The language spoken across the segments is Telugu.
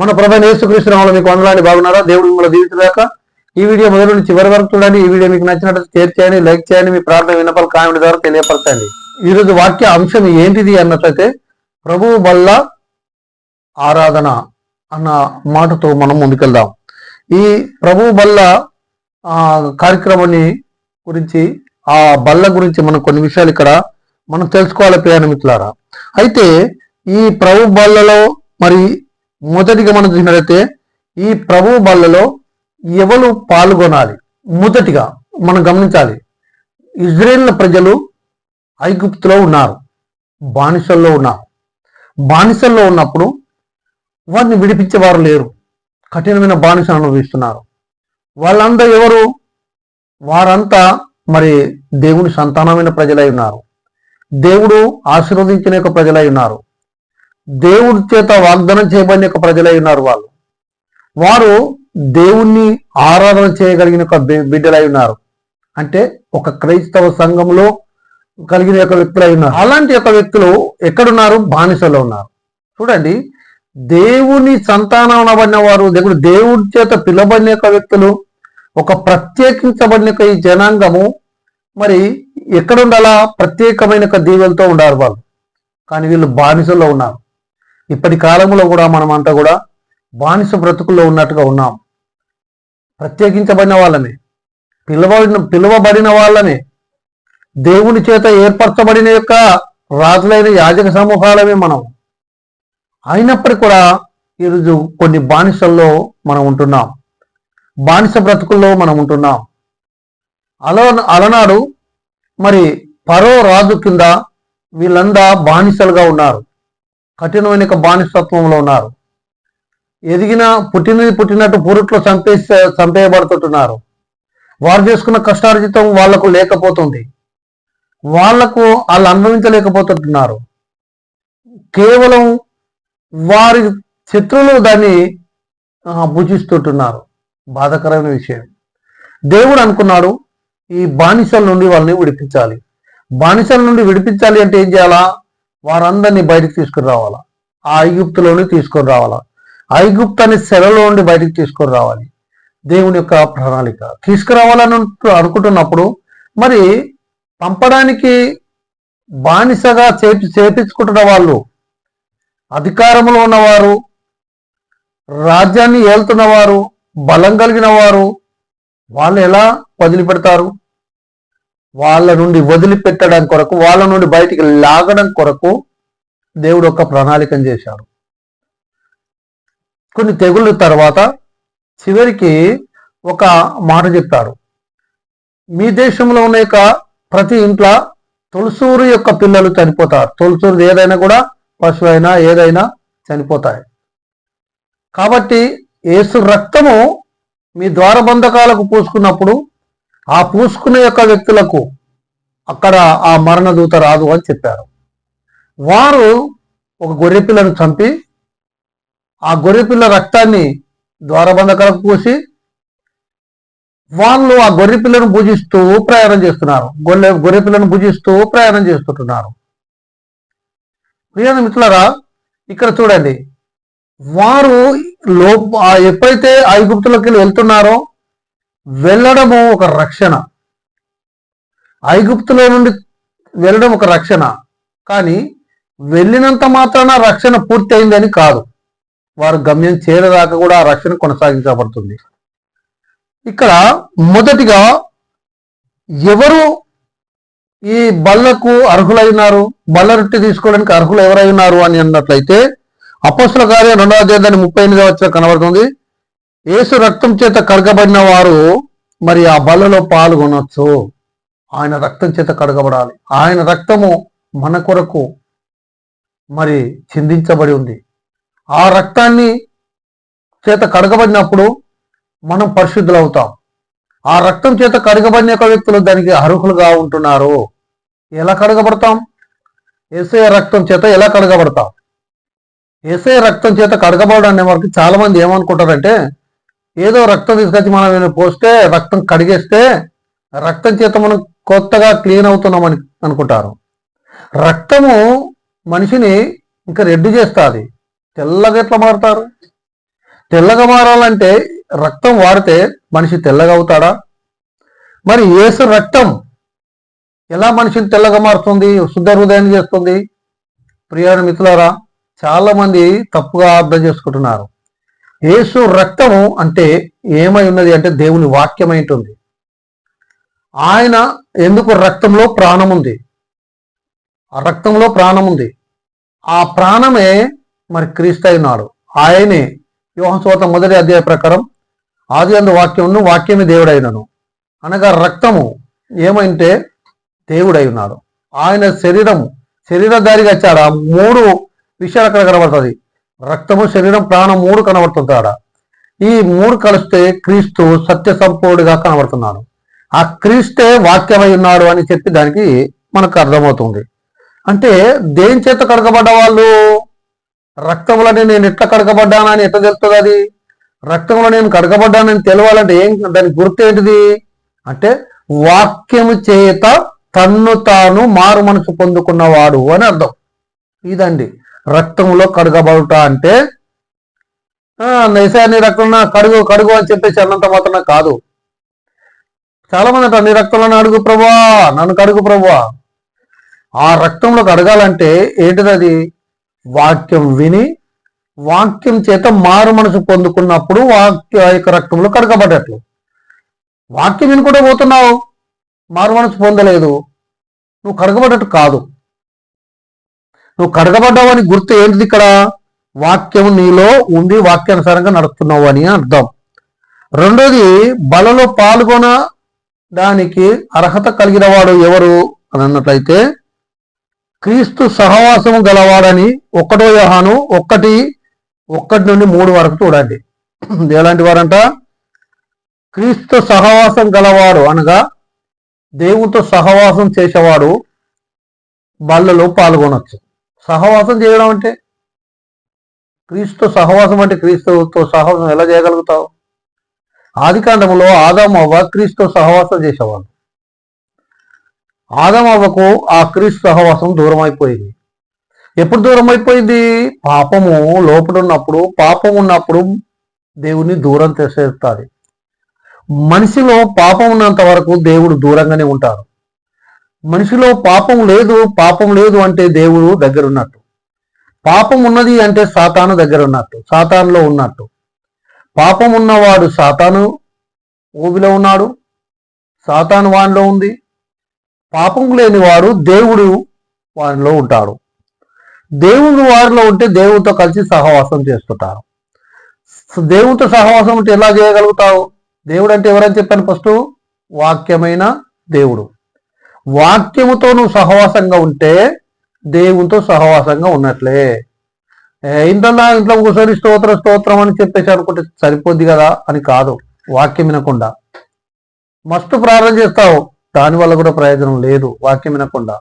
మన ప్రభు యేసుకృష్ణరావులు మీకు వందలాన్ని బాగున్నారా? దేవుడు మిమ్మల్ని దీవించలేక ఈ వీడియో మొదటి నుంచి చివరి వరకు చూడండి. ఈ వీడియో మీకు నచ్చినట్టు షేర్ చేయండి లైక్ చేయండి మీ ప్రార్థన విన్నపాలు కామెంట్ ద్వారా తెలియపరచండి. ఈరోజు వాక్య అంశం ఏంటిది అన్నట్లయితే ప్రభువు వల్ల ఆరాధన అన్న మాటతో మనం ముందుకెళ్దాం. ఈ ప్రభువు బల్ల కార్యక్రమాన్ని గురించి ఆ బల్ల గురించి మనం కొన్ని విషయాలు ఇక్కడ మనం తెలుసుకోవాలి ప్రయాణమిత్రులారా అయితే ఈ ప్రభు బల్లలో మరి మొదటిగా మనం చూసినట్లయితే ఈ ప్రభు బల్లలో ఎవరు పాల్గొనాలి? మొదటిగా మనం గమనించాలి. ఇజ్రాయేల్ ప్రజలు ఐగుప్తులో ఉన్నారు. బానిసల్లో ఉన్నారు. బానిసల్లో ఉన్నప్పుడు వారిని విడిపించేవారు లేరు. కఠినమైన బానిస అనుభవిస్తున్నారు. వాళ్ళంతా ఎవరు? వారంతా మరి దేవుని సంతానమైన ప్రజలై ఉన్నారు. దేవుడు ఆశీర్వదించిన యొక్క ప్రజలై ఉన్నారు. దేవుడి చేత వాగ్దానం చేయబడిన యొక్క ప్రజలై ఉన్నారు వాళ్ళు. వారు దేవుణ్ణి ఆరాధన చేయగలిగిన ఒక బి- బిడ్డలై ఉన్నారు. అంటే ఒక క్రైస్తవ సంఘంలో కలిగిన యొక్క వ్యక్తులై ఉన్నారు. అలాంటి యొక్క వ్యక్తులు ఎక్కడున్నారు? బానిసలో ఉన్నారు. చూడండి దేవుని సంతానం అనబడిన వారు దేవుడు దేవుడి చేత పిలబడిన యొక్క వ్యక్తులు ఒక ప్రత్యేకించబడిన యొక్క ఈ జనాంగము మరి ఎక్కడుండాలా? ప్రత్యేకమైన యొక్క దీవెలతో ఉన్నారు వాళ్ళు. కానీ వీళ్ళు బానిసల్లో ఉన్నారు. ఇప్పటి కాలంలో కూడా మనం అంతా కూడా బానిస బ్రతుకుల్లో ఉన్నట్టుగా ఉన్నాం. ప్రత్యేకించబడిన వాళ్ళమే పిలువబడిన పిలువబడిన వాళ్ళమే దేవుని చేత ఏర్పరచబడిన యొక్క రాజులైన యాజక సమూహాలమే మనం. అయినప్పటికీ కూడా ఈరోజు కొన్ని బానిసల్లో మనం ఉంటున్నాం. బానిస బ్రతుకుల్లో మనం ఉంటున్నాం. అల అలనాడు మరి పరో రాజు కింద వీళ్ళందా బానిసలుగా ఉన్నారు. కఠినమైన బానిసత్వంలో ఉన్నారు. ఎదిగిన పుట్టినది పుట్టినట్టు పురుట్లో చంపేసే చంపేయబడుతుంటున్నారు. వారు చేసుకున్న కష్టార్జితం వాళ్ళకు లేకపోతుంది. వాళ్ళకు వాళ్ళు అనుభవించలేకపోతుంటున్నారు. కేవలం వారి శత్రువులు దాన్ని భుజిస్తుంటున్నారు. బాధాకరమైన విషయం. దేవుడు అనుకున్నాడు ఈ బానిసల నుండి వాళ్ళని విడిపించాలి. బానిసల నుండి విడిపించాలి అంటే ఏం చేయాలా? వారందరినీ బయటకు తీసుకుని రావాలా? ఆ ఐగుప్తులోని తీసుకొని రావాలా? ఐగుప్తాన్ని అనే సెలలో నుండి బయటికి తీసుకొని రావాలి. దేవుని యొక్క ప్రణాళిక. తీసుకురావాలని అనుకుంటున్నప్పుడు మరి పంపడానికి బానిసగా చేపి చేపించుకుంటున్న వాళ్ళు అధికారంలో ఉన్నవారు రాజ్యాన్ని ఏలుతున్నవారు బలం కలిగిన వారు వాళ్ళు ఎలా వదిలిపెడతారు? వాళ్ళ నుండి వదిలిపెట్టడం కొరకు వాళ్ళ నుండి బయటికి లాగడం కొరకు దేవుడు ఒక ప్రణాళికను చేశాడు. కొన్ని తెగుళ్ళ తర్వాత చివరికి ఒక మాట చెప్పాడు మీ దేశంలో ఉన్న యొక్క ప్రతి ఇంట్లో తొలసూరు యొక్క పిల్లలు చనిపోతారు. తొలసూరు ఏదైనా కూడా పశువు అయినా ఏదైనా చనిపోతాయి. కాబట్టి ఏసు రక్తము మీ ద్వారబంధకాలకు పూసుకున్నప్పుడు ఆ పూసుకునే యొక్క వ్యక్తులకు అక్కడ ఆ మరణ దూత రాదు అని చెప్పారు. వారు ఒక గొర్రెపిల్లను చంపి ఆ గొర్రెపిల్ల రక్తాన్ని ద్వారబంధకలకు పూసి వాళ్ళు ఆ గొర్రెపిల్లను పూజిస్తూ ప్రయాణం చేస్తున్నారు. గొర్రె గొర్రెపిల్లను పూజిస్తూ ప్రయాణం చేస్తుంటున్నారు. ప్రియాణ మిత్రులరా ఇక్కడ చూడండి. వారు లో ఎప్పుడైతే ఐగుప్తులకి వెళ్ళి వెళ్తున్నారో వెళ్ళడము ఒక రక్షణ. ఐగుప్తులో నుండి వెళ్ళడం ఒక రక్షణ. కానీ వెళ్ళినంత మాత్రాన రక్షణ పూర్తి అయిందని కాదు. వారు గమ్యం చేరేదాకా కూడా ఆ రక్షణ కొనసాగించబడుతుంది. ఇక్కడ మొదటిగా ఎవరు ఈ బల్లకు అర్హులైనారు బల్ల రొట్టె తీసుకోవడానికి అర్హులు ఎవరైనారు అని అన్నట్లయితే అపస్సుల కార్యం రెండవ అధ్యాయం ముప్పై ఎనిమిదవ వచ్చిన కనబడుతుంది. యేసు రక్తం చేత కడగబడిన వారు మరి ఆ బల్లలో పాల్గొనొచ్చు. ఆయన రక్తం చేత కడగబడాలి. ఆయన రక్తము మన కొరకు మరి చిందించబడి ఉంది. ఆ రక్తాన్ని చేత కడగబడినప్పుడు మనం పరిశుద్ధులు అవుతాం ఆ రక్తం చేత కడగబడిన యొక్క వ్యక్తులు దానికి అర్హులుగా ఉంటున్నారు. ఎలా కడగబడతాం? ఏసే రక్తం చేత ఎలా కడగబడతాం? ఏసే రక్తం చేత కడగబడడం అనే వరకు చాలా మంది ఏమనుకుంటారంటే ఏదో రక్తం తీసుకొచ్చి మనం ఈయన పోస్తే రక్తం కడిగేస్తే రక్తం చేత మనం కొత్తగా క్లీన్ అవుతున్నామని అనుకుంటారు. రక్తము మనిషిని ఇంకా రెడ్డి చేస్తుంది. తెల్లగా ఎట్లా మారుతారు? తెల్లగా మారాలంటే రక్తం వాడితే మనిషి తెల్లగా అవుతాడా? మరి ఏసు రక్తం ఎలా మనిషిని తెల్లగా మారుతుంది? శుద్ధ హృదయాన్ని చేస్తుంది? ప్రియాణ మిత్రులారా చాలామంది తప్పుగా అర్థం చేసుకుంటున్నారు. యేసు రక్తము అంటే ఏమై ఉన్నది అంటే దేవుని వాక్యమై ఉంటుంది. ఆయన ఎందుకు రక్తంలో ప్రాణం ఉంది? ఆ రక్తంలో ప్రాణం ఉంది. ఆ ప్రాణమే మరి క్రీస్తు అయినాడు ఆయనే. యోహస్వాత మొదటి అధ్యాయ ప్రకారం ఆది అందు వాక్యంను వాక్యమే దేవుడైనను. అనగా రక్తము ఏమంటే దేవుడై ఉన్నాడు. ఆయన శరీరము శరీరధారిగా వచ్చాడు. ఆ మూడు విషయాలు అక్కడ కనబడుతుంది రక్తము శరీరం ప్రాణం మూడు కనబడుతుంది ఆడ ఈ మూడు కలిస్తే క్రీస్తు సత్య సంపూర్ణుడిగా కనబడుతున్నాడు. ఆ క్రీస్తే వాక్యమై ఉన్నాడు అని చెప్పి దానికి మనకు అర్థమవుతుంది. అంటే దేని చేత కడగబడ్డ వాళ్ళు? రక్తంలోనే నేను ఎట్లా కడగబడ్డానని ఎట్లా తెలుస్తుంది అది? రక్తంలో నేను కడగబడ్డానని తెలవాలంటే ఏం దానికి గుర్తు ఏంటిది? అంటే వాక్యము చేత తన్ను తాను మారు మనసు పొందుకున్నవాడు అని అర్థం. ఇదండి. రక్తంలో కడగబడుట అంటే నైసాన్ని రక్తం కడుగు కడుగు అని చెప్పేసి అన్నంత మాత్రమే కాదు. చాలా మంది అంటారు నీ రక్తంలో అడుగు ప్రభా నన్ను కడుగు ప్రభా. ఆ రక్తంలో కడగాలంటే ఏంటిది అది వాక్యం విని వాక్యం చేత మారు మనసు పొందుకున్నప్పుడు వాక్య యొక్క రక్తంలో కడగబడ్డట్లు. వాక్యం వినుకుంటూ పోతున్నావు మారు మనసు పొందలేదు నువ్వు కడగబడ్డట్టు కాదు. నువ్వు కడగబడ్డావు అని గుర్తు ఏంటిది ఇక్కడ? వాక్యం నీలో ఉండి వాక్యానుసారంగా నడుస్తున్నావు అని అర్థం. రెండోది బలలో పాల్గొన దానికి అర్హత కలిగిన వాడు ఎవరు? అని అన్నట్లయితే క్రీస్తు సహవాసము గలవాడని ఒకటో యహాను ఒక్కటి ఒక్కటి నుండి మూడు వరకు చూడండి. ఎలాంటి వారంట? క్రీస్తు సహవాసం గలవాడు అనగా దేవునితో సహవాసం చేసేవాడు బల్లలో పాల్గొనొచ్చు. సహవాసం చేయడం అంటే? క్రీస్తు సహవాసం అంటే క్రీస్తుతో సహవాసం ఎలా చేయగలుగుతావు? ఆదికాండంలో ఆదామవ్వ క్రీస్తు సహవాసం చేసేవాళ్ళు. ఆదమవ్వకు ఆ క్రీస్తు సహవాసం దూరం అయిపోయింది ఎప్పుడు దూరం అయిపోయింది పాపము లోపల ఉన్నప్పుడు పాపం ఉన్నప్పుడు దేవుని దూరం చేసేస్తుంది. మనిషిలో పాపం ఉన్నంత వరకు దేవుడు దూరంగానే ఉంటారు మనిషిలో పాపం లేదు పాపం లేదు అంటే దేవుడు దగ్గర ఉన్నట్టు పాపం ఉన్నది అంటే సాతాను దగ్గర ఉన్నట్టు సాతానులో ఉన్నట్టు. పాపం ఉన్నవాడు సాతాను ఊబిలో ఉన్నాడు సాతాను వానిలో ఉంది. పాపం లేనివాడు దేవుడు వారిలో ఉంటాడు. దేవుడు వారిలో ఉంటే దేవుడితో కలిసి సహవాసం చేస్తుంటారు. దేవుడితో సహవాసం అంటే ఎలా చేయగలుగుతావు? దేవుడు అంటే ఎవరని చెప్పాను ఫస్ట్? వాక్యమైన దేవుడు. వాక్యముతో నువ్వు సహవాసంగా ఉంటే దేవునితో సహవాసంగా ఉన్నట్లే. ఇంతలా ఇంట్లో కూర్చొని స్తోత్ర స్తోత్రం అని చెప్పేసి అనుకుంటే సరిపోద్ది కదా అని కాదు. వాక్యం వినకుండా. మస్తు ప్రార్థన చేస్తావు దానివల్ల కూడా ప్రయోజనం లేదు. వాక్యం వినకుండా.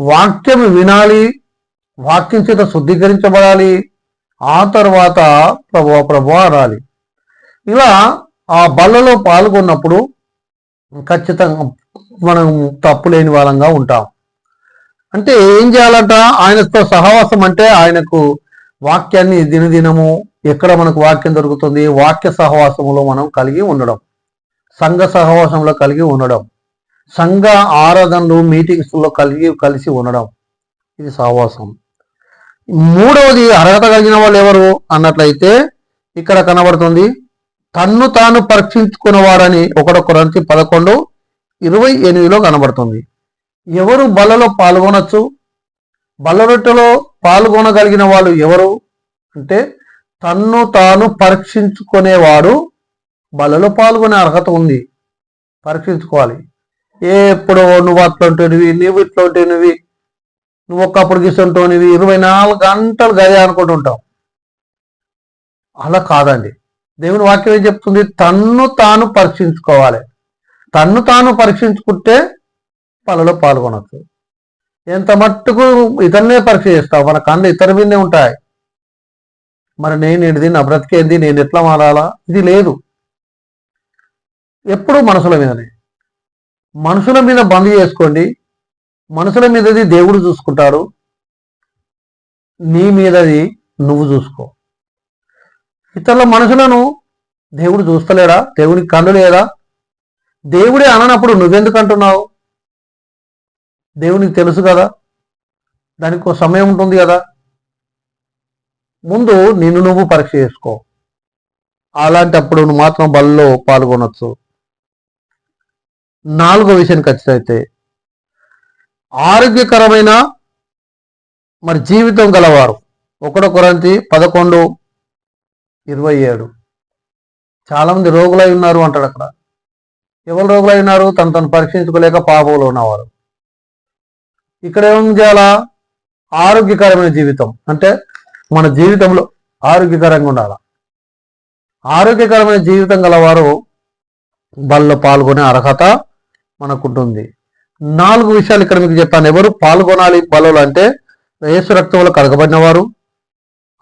వాక్యం వినాలి వాక్యం చేత శుద్ధీకరించబడాలి ఆ తర్వాత ప్రభు ప్రభు అనాలి. ఇలా ఆ బల్లలో పాల్గొన్నప్పుడు ఖచ్చితంగా మనం తప్పు లేని వాళ్ళంగా ఉంటాం. అంటే ఏం చేయాలంట? ఆయనతో సహవాసం అంటే ఆయనకు వాక్యాన్ని దినదినము ఎక్కడ మనకు వాక్యం దొరుకుతుంది? వాక్య సహవాసములో మనం కలిగి ఉండడం. సంఘ సహవాసంలో కలిగి ఉండడం. సంఘ ఆరాధనలు మీటింగ్స్లో కలిగి కలిసి ఉండడం. ఇది సహవాసం. మూడవది అర్హత కలిగిన వాళ్ళు ఎవరు? అన్నట్లయితే ఇక్కడ కనబడుతుంది. తన్ను తాను పరీక్షించుకున్నవాడని ఒకడొకరంతి పదకొండు ఇరవై ఎనిమిదిలో కనబడుతుంది. ఎవరు బలలో పాల్గొనొచ్చు? బలరొట్టెలో పాల్గొనగలిగిన వాళ్ళు ఎవరు? అంటే తన్ను తాను పరీక్షించుకునేవాడు బలలో పాల్గొనే అర్హత ఉంది. పరీక్షించుకోవాలి. ఎప్పుడు నువ్వు అట్లాంటివి నువ్వు ఇట్లుంటునివి నువ్వు ఒక్కప్పుడు గీస్తుంటునివి ఇరవై నాలుగు గంటలు గదే అనుకుంటుంటావు అలా కాదండి. దేవుని వాక్యం ఏం చెప్తుంది? తన్ను తాను పరీక్షించుకోవాలి. తన్ను తాను పరీక్షించుకుంటే పనులో పాల్గొనవచ్చు ఎంత మట్టుకు ఇతరునే పరీక్ష చేస్తావు? మన కళ్ళు ఇతర మీదే ఉంటాయి. మరి నేను ఏంటిది? నా బ్రతికేంది నేను ఎట్లా మారాలా? ఇది లేదు. ఎప్పుడు మనసుల మీదనే. మనుషుల మీద బంద్ చేసుకోండి. మనుషుల మీదది దేవుడు చూసుకుంటాడు. నీ మీదది నువ్వు చూసుకో. ఇతరుల మనుషులను దేవుడు చూస్తలేడా? దేవునికి కళ్ళు లేదా దేవుడే అననప్పుడు నువ్వెందుకు అంటున్నావు? దేవునికి తెలుసు కదా. దానికి ఒక సమయం ఉంటుంది కదా. ముందు నిన్ను నువ్వు పరీక్ష చేసుకో. అలాంటప్పుడు నువ్వు మాత్రం బలలో పాల్గొనొచ్చు. నాలుగో విషయానికి ఖచ్చితైతే ఆరోగ్యకరమైన మరి జీవితం గలవారు. ఒకటో కొరంతి పదకొండు ఇరవై ఏడు. చాలామంది రోగులై ఉన్నారు అంటాడు అక్కడ. ఎవరు రోగులై ఉన్నారు తను తను పరీక్షించుకోలేక పాపంలో ఉన్నవారు. ఇక్కడ ఏం చేయాలా? ఆరోగ్యకరమైన జీవితం. అంటే మన జీవితంలో ఆరోగ్యకరంగా ఉండాలి? ఆరోగ్యకరమైన జీవితం గలవారు బల్లో పాల్గొనే అర్హత మనకుంటుంది. నాలుగు విషయాలు ఇక్కడ మీకు చెప్పాను ఎవరు పాల్గొనాలి? బలలో అంటే యేసు రక్తంలో కడగబడినవారు.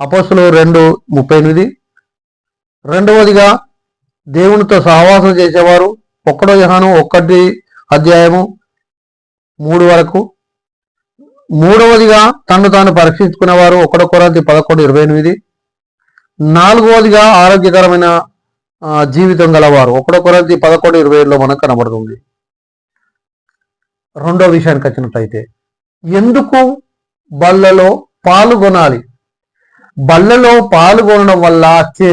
అపోసులు రెండు ముప్పై ఎనిమిది. రెండవదిగా దేవునితో సహవాసం చేసేవారు. ఒక్కడో యహాను ఒక్కటి అధ్యాయము మూడు వరకు. మూడవదిగా తను తాను పరీక్షించుకునేవారు ఒకటో కొరంతి పదకొండు ఇరవై ఎనిమిది. నాలుగవదిగా ఆరోగ్యకరమైన జీవితం గలవారు ఒకటో కొరంతి పదకొండు ఇరవై ఏడులో మనకు కనబడుతుంది. రెండో విషయానికి వచ్చినట్లయితే ఎందుకు బల్లలో పాల్గొనాలి బల్లలో పాల్గొనడం వల్ల వచ్చే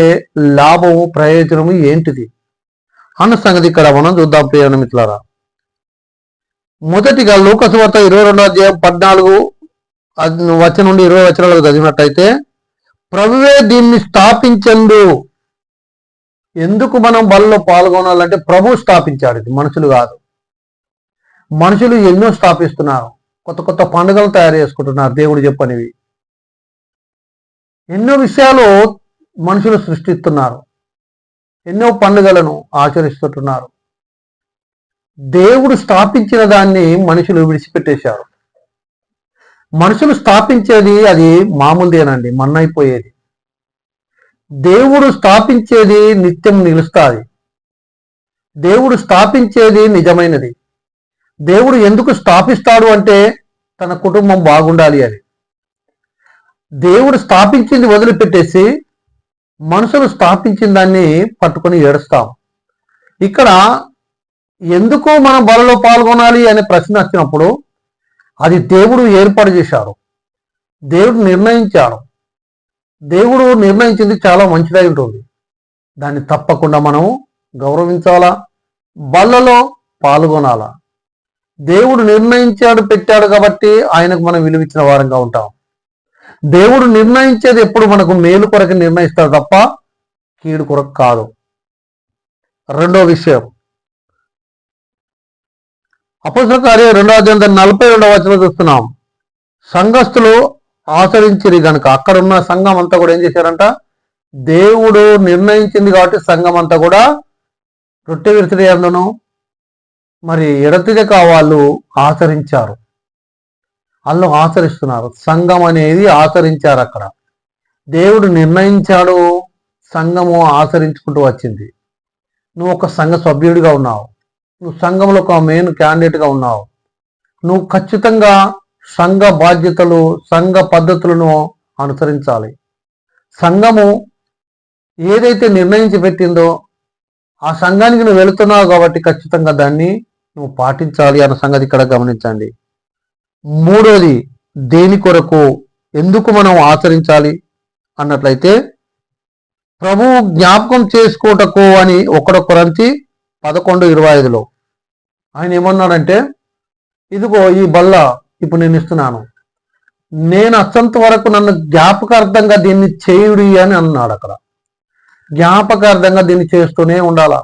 లాభము ప్రయోజనము ఏంటిది? అన్న సంగతి ఇక్కడ మనం చూద్దాం ప్రియ మిత్రులారా. మొదటిగా లోకసువార్త ఇరవై రెండో అధ్యాయం పద్నాలుగు వచ్చిన నుండి ఇరవై వచనాలకు చదివినట్టయితే ప్రభువే దీన్ని స్థాపించండు. ఎందుకు మనం బలలో పాల్గొనాలంటే ప్రభు స్థాపించాడు ఇది మనుషులు కాదు. మనుషులు ఎన్నో స్థాపిస్తున్నారు కొత్త కొత్త పండుగలు తయారు చేసుకుంటున్నారు దేవుడు చెప్పనివి. ఎన్నో విషయాలు మనుషులు సృష్టిస్తున్నారు. ఎన్నో పండుగలను ఆచరిస్తుంటున్నారు దేవుడు స్థాపించిన దాన్ని మనుషులు విడిచిపెట్టేశారు. మనుషులు స్థాపించేది అది మామూలుదేనండి మన్నైపోయేది. దేవుడు స్థాపించేది నిత్యం నిలుస్తుంది. దేవుడు స్థాపించేది నిజమైనది. దేవుడు ఎందుకు స్థాపిస్తాడు అంటే తన కుటుంబం బాగుండాలి అని. దేవుడు స్థాపించింది వదిలిపెట్టేసి మనుషులు స్థాపించిన దాన్ని పట్టుకొని ఏడుస్తాం. ఇక్కడ ఎందుకు మనం బలలో పాల్గొనాలి అనే ప్రశ్న వచ్చినప్పుడు అది దేవుడు ఏర్పాటు చేశారు. దేవుడు నిర్ణయించాడు దేవుడు నిర్ణయించింది చాలా మంచిదై ఉంటుంది. దాన్ని తప్పకుండా మనం గౌరవించాలా? బల్లలో పాల్గొనాలా? దేవుడు నిర్ణయించాడు పెట్టాడు కాబట్టి ఆయనకు మనం విలువించిన వారంగా ఉంటాం. దేవుడు నిర్ణయించేది ఎప్పుడు మనకు మేలు కొరకు నిర్ణయిస్తాడు తప్ప కీడు కొరకు కాదు. రెండో విషయం. అపోసల కార్య రెండో అధ్యాయం నలభై రెండవ వచనం చూస్తున్నాం. సంఘస్థులు ఆచరించిరి గనుక అక్కడ ఉన్న సంఘం అంతా కూడా ఏం చేశారంట? దేవుడు నిర్ణయించింది కాబట్టి సంఘం అంతా కూడా రొట్టె విరిచిడి అందును. మరి ఎడతిగక వాళ్ళు ఆచరించారు. వాళ్ళు ఆచరిస్తున్నారు. సంఘం అనేది ఆచరించారు అక్కడ. దేవుడు నిర్ణయించాడు. సంఘము ఆచరించుకుంటూ వచ్చింది. నువ్వు ఒక సంఘ సభ్యుడిగా ఉన్నావు. నువ్వు సంఘంలో ఒక మెయిన్ క్యాండిడేట్గా ఉన్నావు. నువ్వు ఖచ్చితంగా సంఘ బాధ్యతలు సంఘ పద్ధతులను అనుసరించాలి. సంఘము ఏదైతే నిర్ణయించి పెట్టిందో ఆ సంఘానికి నువ్వు వెళుతున్నావు కాబట్టి ఖచ్చితంగా దాన్ని నువ్వు పాటించాలి అన్న సంగతి ఇక్కడ గమనించండి. మూడోది దేని కొరకు ఎందుకు మనం ఆచరించాలి అన్నట్లయితే ప్రభువు జ్ఞాపకం చేసుకోటకు అని ఒకడో కొరంతి పదకొండు ఇరవై ఐదులో ఆయన ఏమన్నాడంటే ఇదిగో ఈ బల్ల ఇప్పుడు నేను ఇస్తున్నాను. నేను అత్యంత వరకు నన్ను జ్ఞాపకార్థంగా దీన్ని చేయుడి అని అన్నాడు అక్కడ. జ్ఞాపకార్థంగా దీన్ని చేస్తూనే ఉండాలా?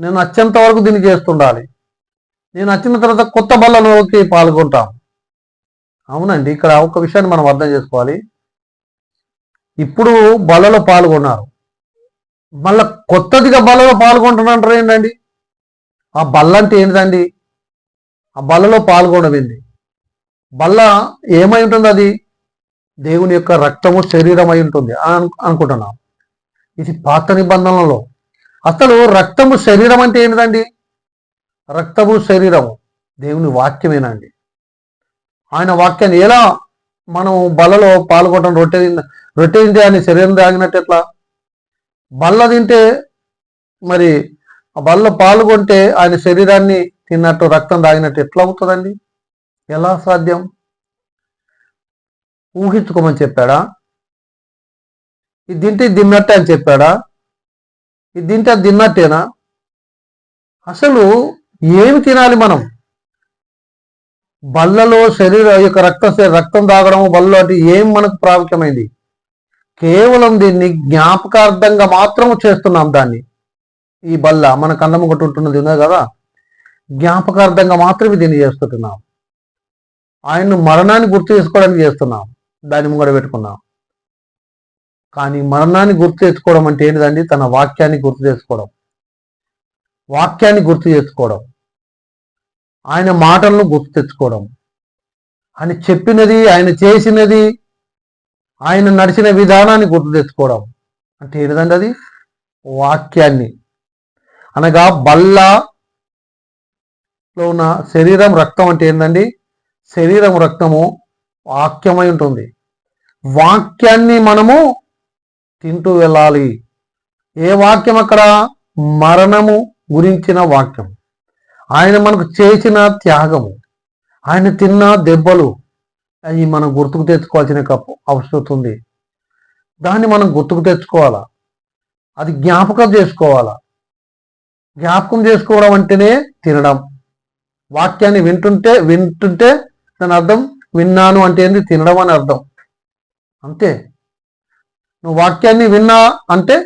నేను అత్యంత వరకు దీన్ని చేస్తుండాలి. నేను వచ్చిన తర్వాత కొత్త బల్లలోకి పాల్గొంటాం. అవునండి ఇక్కడ ఒక విషయాన్ని మనం అర్థం చేసుకోవాలి. ఇప్పుడు బలలో పాల్గొన్నారు. మళ్ళా కొత్తదిగా బలలో పాల్గొంటున్నారంటారు ఏంటండి? ఆ బల్ల అంటే ఏంటండి? ఆ బల్లలో పాల్గొనడం ఏంది బల్ల ఏమై ఉంటుంది అది? దేవుని యొక్క రక్తము శరీరం అయి ఉంటుంది అని అను- అనుకుంటున్నాం. ఇది పాత నిబంధనలలో అసలు రక్తము శరీరం అంటే ఏంటండి? రక్తము శరీరము. దేవుని వాక్యమేనండి ఆయన వాక్యాన్ని ఎలా మనం బలలో పాల్గొనడం? రొట్టె రొట్టె తింటే ఆయన శరీరం తాగినట్టు ఎట్లా? బల్ల తింటే మరి ఆ బల్ల పాల్గొంటే ఆయన శరీరాన్ని తిన్నట్టు రక్తం తాగినట్టు ఎట్లా అవుతుందండి? ఎలా సాధ్యం? ఊహించుకోమని చెప్పాడా? ఇది తింటే ఇది తిన్నట్టే అని చెప్పాడా? ఇది తింటే అది తిన్నట్టేనా? అసలు ఏమి తినాలి మనం? బల్లలో శరీర యొక్క రక్త రక్తం తాగడం బల్ల అంటే ఏం మనకు ప్రాముఖ్యమైంది? కేవలం దీన్ని జ్ఞాపకార్థంగా మాత్రం చేస్తున్నాం దాన్ని. ఈ బల్ల మన కన్నమ్మ ఒకటి ఉంటున్నది ఉన్నది కదా? జ్ఞాపకార్థంగా మాత్రమే దీన్ని చేస్తుంటున్నాం ఆయన్ను మరణాన్ని గుర్తు చేసుకోవడానికి చేస్తున్నాం. దాన్ని ముంగడ పెట్టుకున్నాం. కానీ మరణాన్ని గుర్తు తెచ్చుకోవడం అంటే ఏంటిదండి? తన వాక్యాన్ని గుర్తు చేసుకోవడం. వాక్యాన్ని గుర్తు చేసుకోవడం. ఆయన మాటలను గుర్తు తెచ్చుకోవడం. ఆయన చెప్పినది ఆయన చేసినది ఆయన నడిచిన విధానాన్ని గుర్తు తెచ్చుకోవడం. అంటే ఏంటంటే అది? వాక్యాన్ని. అనగా బల్లలో ఉన్న శరీరం రక్తం అంటే ఏంటండి శరీరం రక్తము వాక్యమై ఉంటుంది. వాక్యాన్ని మనము తింటూ వెళ్ళాలి. ఏ వాక్యం అక్కడ? మరణము గురించిన వాక్యం. ఆయన మనకు చేసిన త్యాగము ఆయన తిన్న దెబ్బలు అవి మనం గుర్తుకు తెచ్చుకోవాల్సిన కప్పు అవసరం ఉంది. దాన్ని మనం గుర్తుకు తెచ్చుకోవాలా? అది జ్ఞాపకం చేసుకోవాలా? జ్ఞాపకం చేసుకోవడం అంటేనే తినడం. వాక్యాన్ని వింటుంటే వింటుంటే దాని అర్థం విన్నాను అంటే ఏంది? తినడం అని అర్థం. అంతే. నువ్వు వాక్యాన్ని విన్నా అంటే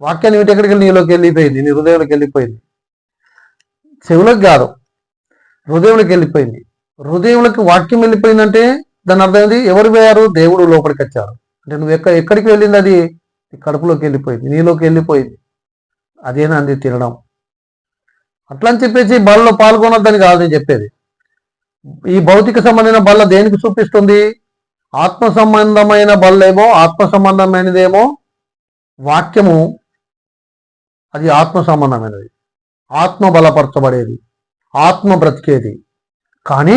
వాక్యాన్ని వింటే ఎక్కడికి వెళ్ళి నీలోకి వెళ్ళిపోయింది నీ హృదయంలోకి వెళ్ళిపోయింది. చెవులకు కాదు హృదయంలోకి వెళ్ళిపోయింది. హృదయంలోకి వాక్యం వెళ్ళిపోయిందంటే దాని అర్థం ఏంది? ఎవరు పోయారు? దేవుడు లోపలికి వచ్చారు. అంటే నువ్వు ఎక్క ఎక్కడికి వెళ్ళింది అది? కడుపులోకి వెళ్ళిపోయింది నీలోకి వెళ్ళిపోయింది. అదేనంది తినడం. అట్లా అని చెప్పేసి బలలో పాల్గొనొద్దని కాదు నేను చెప్పేది. ఈ భౌతిక సంబంధమైన బల్ల దేనికి చూపిస్తుంది? ఆత్మ సంబంధమైన బల్లేమో ఆత్మ సంబంధమైనదేమో వాక్యము. అది ఆత్మ సంబంధమైనది. ఆత్మ బలపరచబడేది ఆత్మ బ్రతికేది. కానీ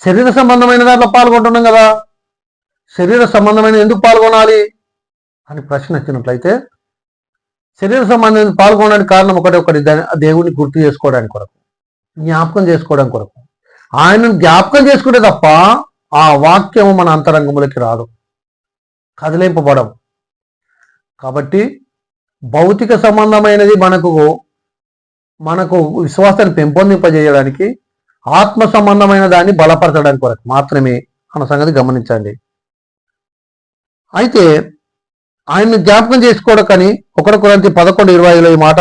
శరీర సంబంధమైన దాంట్లో పాల్గొంటున్నాం కదా. శరీర సంబంధమైన ఎందుకు పాల్గొనాలి అని ప్రశ్న వచ్చినట్లయితే శరీర సంబంధం పాల్గొనడానికి కారణం ఒకటి ఒకటి దేవుని గుర్తు చేసుకోవడానికి కొరకు జ్ఞాపకం చేసుకోవడం కొరకు. ఆయనను జ్ఞాపకం చేసుకుంటే తప్ప ఆ వాక్యము మన అంతరంగములకి రాదు కదిలింపబడం కాబట్టి భౌతిక సంబంధమైనది మనకు మనకు విశ్వాసాన్ని పెంపొందింపజేయడానికి ఆత్మ సంబంధమైన దాన్ని బలపరచడానికి కొరకు మాత్రమే అన్న సంగతి గమనించండి. అయితే ఆయన్ని జ్ఞాపకం చేసుకోవడం కానీ ఒకటి కొరంతి పదకొండు ఇరవై ఐదులో ఈ మాట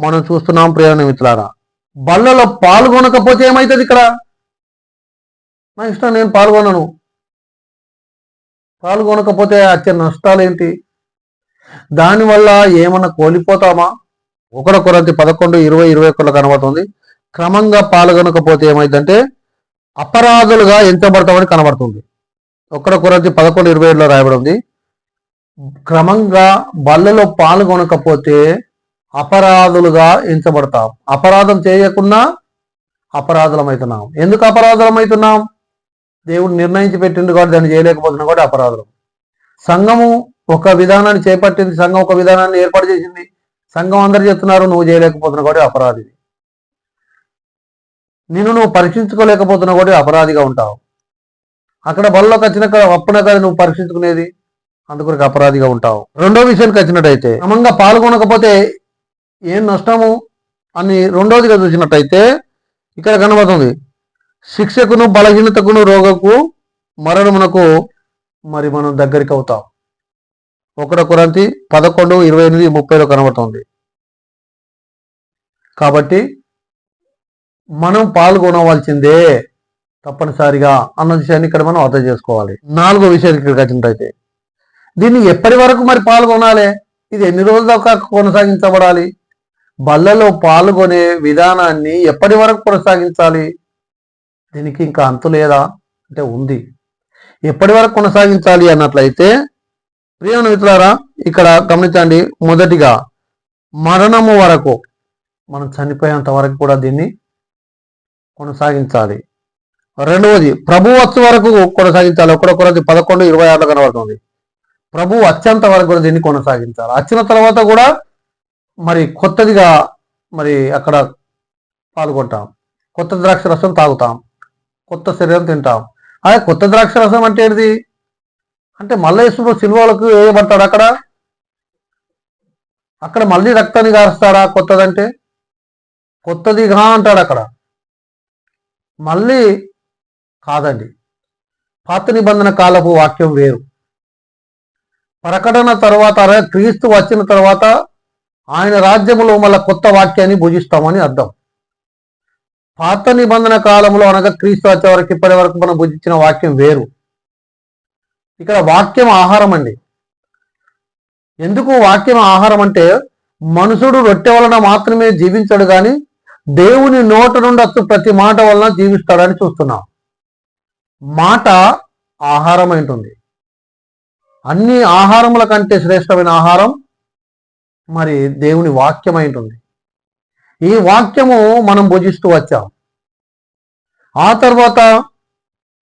మనం చూస్తున్నాం ప్రేరణ మిత్రులారా బల్లలో పాల్గొనకపోతే ఏమవుతుంది ఇక్కడ? నా ఇష్టం నేను పాల్గొనను. పాల్గొనకపోతే వచ్చే నష్టాలు ఏంటి దానివల్ల ఏమన్నా కోల్పోతామా? ఒకటి కొరంతి పదకొండు ఇరవై ఇరవై ఒకటిలో కనబడుతుంది. క్రమంగా పాల్గొనకపోతే ఏమైందంటే అపరాధులుగా ఎంచబడతామని కనబడుతుంది. ఒకటి కొరంతి పదకొండు ఇరవై ఏడులో రాయబడి ఉంది క్రమంగా బల్లలో పాల్గొనకపోతే అపరాధులుగా ఎంచబడతాం అపరాధం చేయకుండా అపరాధులమవుతున్నాం ఎందుకు అపరాధులమవుతున్నాం దేవుడు నిర్ణయించి పెట్టింది కాబట్టి దాన్ని చేయలేకపోతున్నాం కూడా అపరాధం సంఘము ఒక విధానాన్ని చేపట్టింది సంఘం ఒక విధానాన్ని ఏర్పాటు చేసింది. సంఘం అందరు చెప్తున్నారు నువ్వు చేయలేకపోతున్నావు కాబట్టి అపరాధి నిన్ను నువ్వు పరీక్షించుకోలేకపోతున్నావు కాబట్టి అపరాధిగా ఉంటావు. అక్కడ బళ్ళలోకి వచ్చినాక అప్పున కదా నువ్వు పరీక్షించుకునేది. అందుకొరకు అపరాధిగా ఉంటావు. రెండో విషయానికి వచ్చినట్టయితే క్రమంగా పాల్గొనకపోతే ఏం నష్టము? అని రెండోదిగా చూసినట్టయితే ఇక్కడ కనబడుతుంది. శిక్షకును బలహీనతకును రోగకు మరణమునకు మరి మనం దగ్గరికి అవుతాం ఒకటో కొరంతి పదకొండు ఇరవై ఎనిమిది ముప్పైలో కనబడుతుంది. కాబట్టి మనం పాల్గొనవలసిందే తప్పనిసరిగా అన్న విషయాన్ని ఇక్కడ మనం అర్థం చేసుకోవాలి. నాలుగో విషయానికి ఇక్కడికి వచ్చినట్టయితే దీన్ని ఎప్పటి వరకు మరి పాల్గొనాలి ఇది ఎన్ని రోజుల దాకా కొనసాగించబడాలి? బల్లలో పాల్గొనే విధానాన్ని ఎప్పటి వరకు కొనసాగించాలి? దీనికి ఇంకా అంతు లేదా? అంటే ఉంది. ఎప్పటి వరకు కొనసాగించాలి అన్నట్లయితే ప్రియమైన మిత్రులారా ఇక్కడ గమనించండి మొదటిగా మరణము వరకు మనం చనిపోయేంత వరకు కూడా దీన్ని కొనసాగించాలి. రెండవది ప్రభు వచ్చే వరకు కొనసాగించాలి. ఒకటొకరది పదకొండు ఇరవై ఆరులో కనబడుతుంది. ప్రభు వచ్చేంత వరకు కూడా దీన్ని కొనసాగించాలి. వచ్చిన తర్వాత కూడా మరి కొత్తదిగా మరి అక్కడ పాల్గొంటాం. కొత్త ద్రాక్ష రసం తాగుతాం. కొత్త శరీరం తింటాం. అదే కొత్త ద్రాక్ష రసం అంటే ఏంటిది? అంటే మల్లేశ్వరుడు సిల్వలకు వేయబడతాడు అక్కడ? అక్కడ మళ్ళీ రక్తాన్ని కారుస్తాడా కొత్తదంటే? కొత్తదిగా అంటాడు అక్కడ. మళ్ళీ కాదండి. పాత నిబంధన కాలపు వాక్యం వేరు. ప్రకటన తర్వాత అరే క్రీస్తు వచ్చిన తర్వాత ఆయన రాజ్యములో మళ్ళీ కొత్త వాక్యాన్ని భుజిస్తామని అర్థం. పాత నిబంధన కాలంలో అనగా క్రీస్తు వచ్చే వరకు ఇప్పటి వరకు మనం భుజించిన వాక్యం వేరు. ఇక్కడ వాక్యం ఆహారం అండి. ఎందుకు వాక్యం ఆహారం అంటే మనుషుడు రొట్టె వలన మాత్రమే జీవించడు కానీ దేవుని నోట నుండి వచ్చు ప్రతి మాట వలన జీవిస్తాడని చూస్తున్నాం. మాట ఆహారం ఉంటుంది అన్ని ఆహారముల కంటే శ్రేష్టమైన ఆహారం మరి దేవుని వాక్యం ఉంటుంది ఈ వాక్యము మనం భుజిస్తూ వచ్చాం. ఆ తర్వాత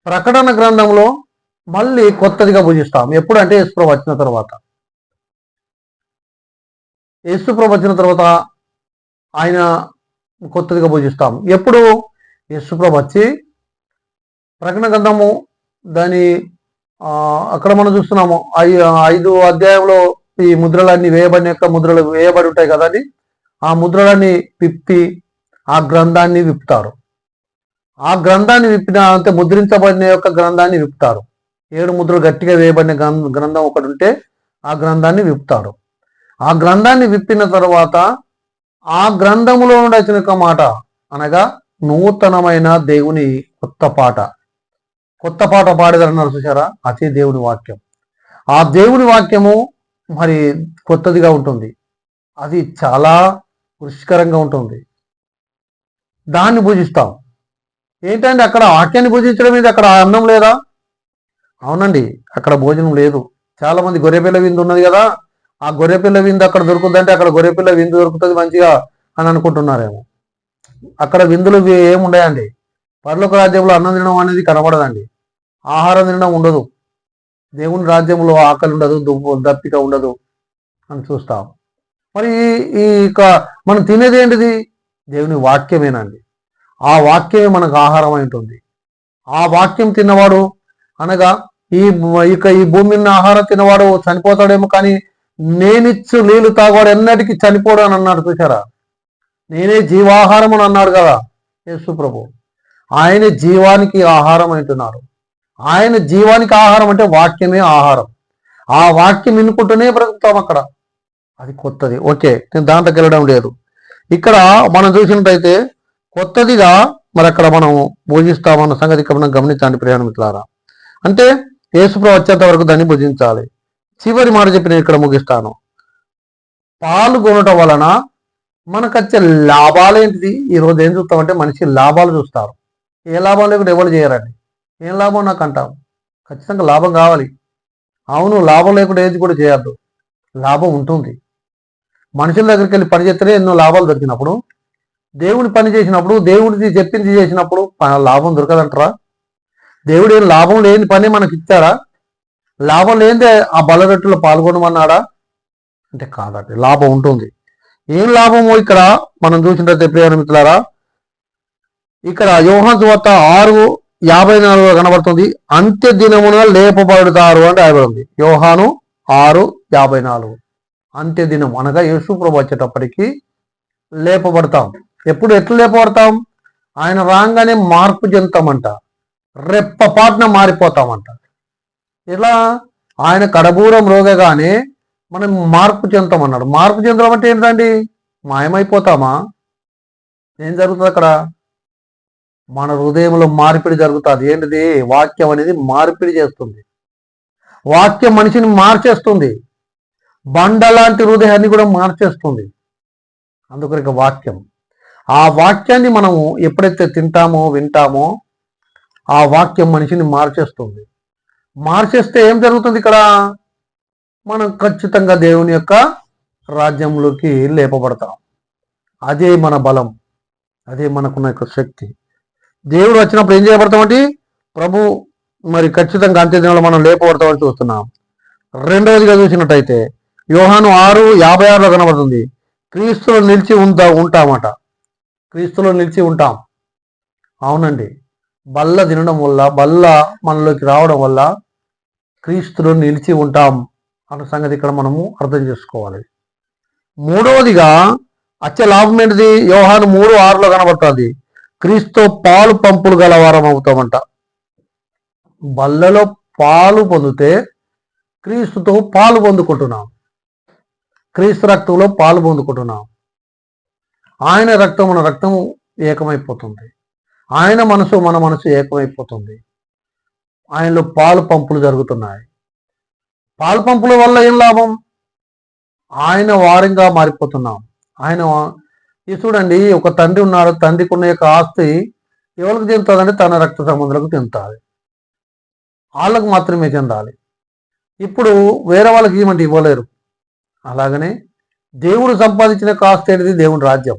ప్రకటన గ్రంథంలో మళ్ళీ కొత్తదిగా భుజిస్తాం ఎప్పుడంటే యేసుప్రభు వచ్చిన తర్వాత. యేసుప్రభు వచ్చిన తర్వాత ఆయన కొత్తదిగా భుజిస్తాం ఎప్పుడు? యేసుప్రభు వచ్చి ప్రకటన గ్రంథము దాని అక్కడ మనం చూస్తున్నాము. ఐ- ఐదు అధ్యాయంలో ఈ ముద్రలన్నీ వేయబడిన యొక్క ముద్రలు వేయబడి ఉంటాయి కదండి ఆ ముద్రలన్నీ విప్పి ఆ గ్రంథాన్ని విప్పుతారు. ఆ గ్రంథాన్ని విప్పిన అంటే ముద్రించబడిన యొక్క గ్రంథాన్ని విప్పుతారు. ఏడు ముద్రలు గట్టిగా వేయబడిన గ్రంథం ఒకటి ఉంటే ఆ గ్రంథాన్ని విప్పుతాడు. ఆ గ్రంథాన్ని విప్పిన తర్వాత ఆ గ్రంథములో నుండి వచ్చిన ఒక మాట అనగా నూతనమైన దేవుని కొత్త పాట. కొత్త పాట పాడేదన్నారు చూసారా అదే దేవుని వాక్యం. ఆ దేవుని వాక్యము మరి కొత్తదిగా ఉంటుంది. అది చాలా రుచికరంగా ఉంటుంది. దాన్ని పూజిస్తాం. ఏంటంటే అక్కడ వాక్యాన్ని పూజించడం మీద అక్కడ అన్నం లేదా? అవునండి అక్కడ భోజనం లేదు. చాలా మంది గొర్రెపిల్ల విందు ఉన్నది కదా ఆ గొర్రెపిల్ల విందు అక్కడ దొరుకుతుందంటే అక్కడ గొర్రెపిల్ల విందు దొరుకుతుంది మంచిగా అని అనుకుంటున్నారేమో. అక్కడ విందులు ఏముండయండి? పర్లోక రాజ్యంలో అన్నం తినడం అనేది కనబడదండి. ఆహారం తినడం ఉండదు. దేవుని రాజ్యంలో ఆకలి ఉండదు దుబ్బు దప్పిక ఉండదు అని చూస్తాం. మరి ఈ- ఇక మనం తినేది ఏంటిది? దేవుని వాక్యమేనండి. ఆ వాక్యమే మనకు ఆహారం అయి ఉంటుంది. ఆ వాక్యం తిన్నవాడు అనగా ఈ ఇక ఈ భూమి ఆహారం తినవాడు చనిపోతాడేమో కానీ నేనిచ్చు నీళ్ళు తాగవాడు ఎన్నటికీ చనిపోడు అని అన్నాడు చూసారా నేనే జీవాహారం అని అన్నాడు కదా యేసు ప్రభు. ఆయన జీవానికి ఆహారం అంటున్నారు. ఆయన జీవానికి ఆహారం అంటే వాక్యమే ఆహారం. ఆ వాక్యం వినుకుంటూనే బ్రతుకుతాం అక్కడ. అది కొత్తది. ఓకే నేను దాంట్లోకి వెళ్ళడం లేదు. ఇక్కడ మనం చూసినట్టయితే కొత్తదిగా మరి అక్కడ మనం భోజిస్తామన్న సంగతి ఇక్కడ మనం గమనించండి ప్రయాణం అంటే యేసుప్రభు వచ్చేంత వరకు దాన్ని భుజించాలి. చివరి మాట చెప్పి నేను ఇక్కడ ముగిస్తాను. పాల్గొనటం వలన మనకు వచ్చే లాభాలు ఏంటిది? ఈరోజు ఏం చూస్తామంటే మనిషి లాభాలు చూస్తారు. ఏ లాభం లేకుండా ఎవరు చేయరండి? ఏం లాభం నాకు అంటాం ఖచ్చితంగా లాభం కావాలి. అవును లాభం లేకుండా ఏది కూడా చేయొద్దు. లాభం ఉంటుంది. మనుషుల దగ్గరికి వెళ్ళి పని చేస్తేనే ఎన్నో లాభాలు దొరికినప్పుడు దేవుని పని చేసినప్పుడు దేవుడిది చెప్పింది చేసినప్పుడు లాభం దొరకదంటారా? దేవుడు ఏం లాభం లేని పని మనకి ఇచ్చారా లాభం లేనిదే ఆ బలరెట్టులో పాల్గొనమన్నాడా? అంటే కాదండి లాభం ఉంటుంది. ఏం లాభము ఇక్కడ మనం చూసినట్లయితే ప్రియ మిత్రులారా ఇక్కడ యోహన్ వద్ద ఆరు యాభై నాలుగు కనబడుతుంది. అంత్య దినమున లేపబడుతారు అని రాయబడింది. యోహాను ఆరు యాభై నాలుగు. అంత్య దినం అనగా యేసు ప్రభు వచ్చేటప్పటికి లేపబడతాం. ఎప్పుడు ఎట్లా లేపబడతాం? ఆయన రాగానే మార్పు చెందుతామంట. రెప్పపాటున మారిపోతామంట. ఇలా ఆయన కడబూరం రోగగానే మనం మార్పు చెందుతామన్నాడు. మార్పు చెందడం అంటే ఏంటండి? మాయమైపోతామా? ఏం జరుగుతుంది అక్కడ? మన హృదయంలో మార్పిడి జరుగుతుంది. ఏంటిది? వాక్యం అనేది మార్పిడి చేస్తుంది. వాక్యం మనిషిని మార్చేస్తుంది. బండ లాంటి హృదయాన్ని కూడా మార్చేస్తుంది. అందుకొరకు వాక్యం. ఆ వాక్యాన్ని మనము ఎప్పుడైతే తింటామో వింటామో ఆ వాక్యం మనిషిని మార్చేస్తుంది. మార్చేస్తే ఏం జరుగుతుంది ఇక్కడ? మనం ఖచ్చితంగా దేవుని యొక్క రాజ్యంలోకి లేపబడతాం. అదే మన బలం. అదే మనకున్న యొక్క శక్తి. దేవుడు వచ్చినప్పుడు ఏం చేయబడతామంటే ప్రభు మరి ఖచ్చితంగా అంత్య దినంలో మనం లేపబడతామని చూస్తున్నాం రెండవదిగా చూసినట్టయితే యోహాను ఆరు యాభై ఆరులో కనబడుతుంది. క్రీస్తులో నిలిచి ఉంటా ఉంటామట. క్రీస్తులో నిలిచి ఉంటాం. అవునండి. బల్ల తినడం వల్ల బల్ల మనలోకి రావడం వల్ల క్రీస్తులో నిలిచి ఉంటాం అన్న సంగతి ఇక్కడ మనము అర్థం చేసుకోవాలి. మూడవదిగా అచ్చ లాభం ఏంటిది? యోహాను మూడు ఆరులో కనబడుతుంది. క్రీస్తు పాలు పంపులు గల వారం అవుతామంట. బల్లలో పాలు పొందితే క్రీస్తుతో పాలు పొందుకుంటున్నాం. క్రీస్తు రక్తంలో పాలు పొందుకుంటున్నాం. ఆయన రక్తం మన రక్తం ఏకమైపోతుంది. ఆయన మనసు మన మనసు ఏకమైపోతుంది. ఆయనలో పాలు పంపులు జరుగుతున్నాయి. పాలు పంపుల వల్ల ఏం లాభం? ఆయన వారంగా మారిపోతున్నాం. ఆయన ఇది చూడండి ఒక తండ్రి ఉన్నాడు తండ్రికి ఉన్న యొక్క ఆస్తి ఎవరికి చెందుతుందంటే తన రక్త సంబంధులకు చెందుతుంది. వాళ్ళకు మాత్రమే చెందాలి. ఇప్పుడు వేరే వాళ్ళకి ఏమంటే ఇవ్వలేరు. అలాగనే దేవుడు సంపాదించిన కాస్త ఏంటిది దేవుని రాజ్యం.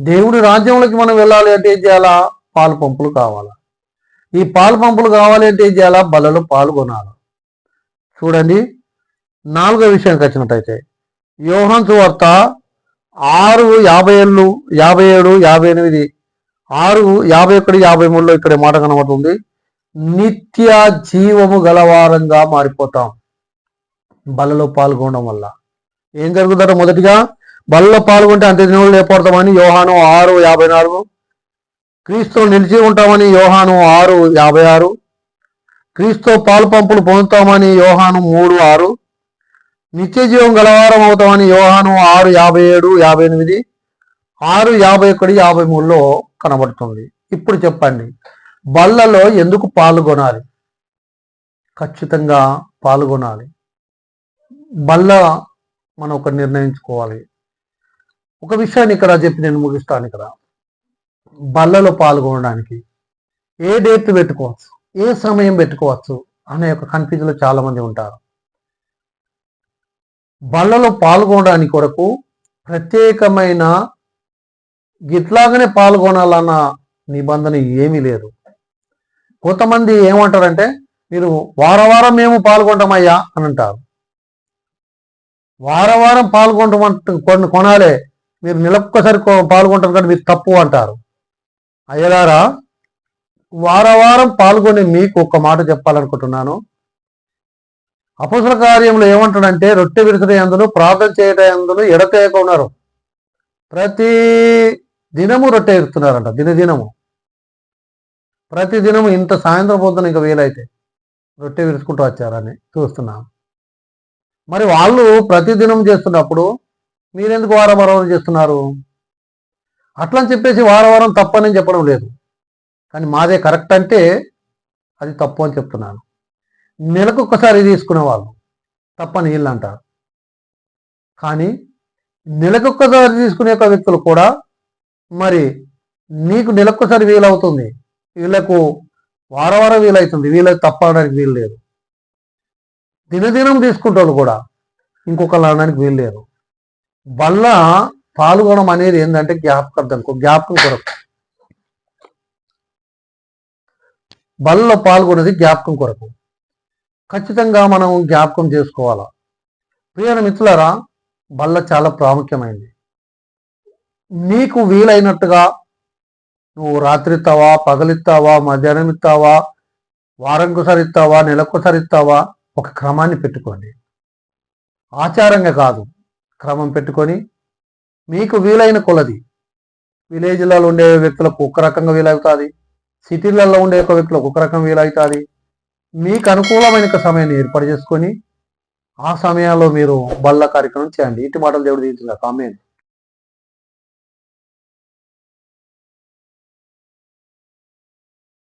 దేవుడి రాజ్యంలోకి మనం వెళ్ళాలి అంటే ఏం చేయాలా? పాలు పంపులు కావాలా. ఈ పాలు పంపులు కావాలి అంటే ఏం చేయాలా? బలలో పాల్గొనాలి చూడండి నాలుగో విషయానికి వచ్చినట్టయితే యోహన్ వార్త ఆరు యాభై ఏళ్ళు యాభై ఏడు యాభై ఎనిమిది ఆరు యాభై ఒకటి యాభై మూడులో ఇక్కడ మాట కనబడుతుంది. నిత్య జీవము గలవారంగా మారిపోతాం. బలలో పాల్గొనడం వల్ల. ఏం జరుగుతారో మొదటిగా? బలలో పాల్గొంటే అంత్య దినములు లేపడతామని యోహాను ఆరు యాభై నాలుగు. క్రీస్తులో నిలిచి ఉంటామని యోహాను ఆరు యాభై ఆరు. క్రీస్తు పాలు పంపులు పొందుతామని యోహాను మూడు ఆరు. నిత్య జీవం గలవారం అవుతామని యోహాను ఆరు యాభై ఏడు యాభై ఎనిమిది. ఆరు యాభై ఒకటి యాభై మూడులో కనబడుతుంది. ఇప్పుడు చెప్పండి. బల్లలో ఎందుకు పాల్గొనాలి? ఖచ్చితంగా పాల్గొనాలి. బల్ల మనం ఒక నిర్ణయించుకోవాలి. ఒక విషయాన్ని ఇక్కడ చెప్పి నేను ముగిస్తాను ఇక్కడ. బల్లలో పాల్గొనడానికి. ఏ డేట్ పెట్టుకోవచ్చు? ఏ సమయం పెట్టుకోవచ్చు? అనే ఒక కన్ఫ్యూజన్లో చాలామంది ఉంటారు. బల్లలో పాల్గొనడానికి కొరకు ప్రత్యేకమైన గిట్లాగానే పాల్గొనాలన్న నిబంధన ఏమీ లేదు. కొంతమంది ఏమంటారంటే మీరు వారం వారం మేము పాల్గొంటామయ్యా అని అంటారు. వారం వారం కొన్ని కొనాలే. మీరు నెలకొక్కసారి పాల్గొంటారు కానీ మీరు తప్పు అంటారు. అయ్యగారా వారం వారం పాల్గొని మీకు ఒక మాట చెప్పాలనుకుంటున్నాను. అపసర కార్యంలో ఏమంటాడంటే రొట్టె విరుసట అందులో ప్రార్థన చేయటం అందులో ఎడతేయక ఉన్నారు. ప్రతి దినము రొట్టె ఎరుతున్నారంట దినదినము. ప్రతి దినము ఇంత సాయంత్రం పొద్దున ఇంకా వీలైతే రొట్టె విరుచుకుంటూ వచ్చారని చూస్తున్నాం. మరి వాళ్ళు ప్రతి దినం చేస్తున్నప్పుడు మీరెందుకు వారం వారం చేస్తున్నారు? అట్లా అని చెప్పేసి వారం వారం తప్పని చెప్పడం లేదు. కానీ మాదే కరెక్ట్ అంటే అది తప్పు అని చెప్తున్నాను. నెలకు ఒక్కసారి తీసుకునే వాళ్ళు తప్పని వీళ్ళు అంటారు కానీ నెలకొక్కసారి తీసుకునే ఒక వ్యక్తులు కూడా మరి నీకు నెలకొకసారి వీలవుతుంది. వీళ్ళకు వారం వారం వీలవుతుంది వీళ్ళకి తప్పడానికి వీలు లేదు. దినదినం తీసుకుంటాడు కూడా ఇంకొకళ్ళు అనడానికి వీలు లేదు. వల్ల పాల్గొనడం అనేది ఏంటంటే జ్ఞాపకార్థం జ్ఞాపకం కొరకు. బల్ల పాల్గొనేది జ్ఞాపకం కొరకు. ఖచ్చితంగా మనం జ్ఞాపకం చేసుకోవాలా? ప్రియన మిత్రులరా బల్ల చాలా ప్రాముఖ్యమైంది. నీకు వీలైనట్టుగా నువ్వు రాత్రి ఇస్తావా పగలిస్తావా మధ్యాహ్నం ఇస్తావా వారంకోసారి ఇస్తావా నెలకోసారి ఇస్తావా ఒక క్రమాన్ని పెట్టుకోండి. ఆచారంగా కాదు. క్రమం పెట్టుకొని మీకు వీలైన కొలది. విలేజ్లలో ఉండే వ్యక్తులకు ఒక రకంగా వీలవుతుంది. సిటీలలో ఉండే ఒక వ్యక్తులకు ఒక రకం వీలవుతుంది. మీకు అనుకూలమైన ఒక సమయాన్ని ఏర్పాటు చేసుకొని ఆ సమయాల్లో మీరు బల్ల కార్యక్రమం చేయండి. ఇటు మాటలు దేవుడు దీంట్లో కామెంట్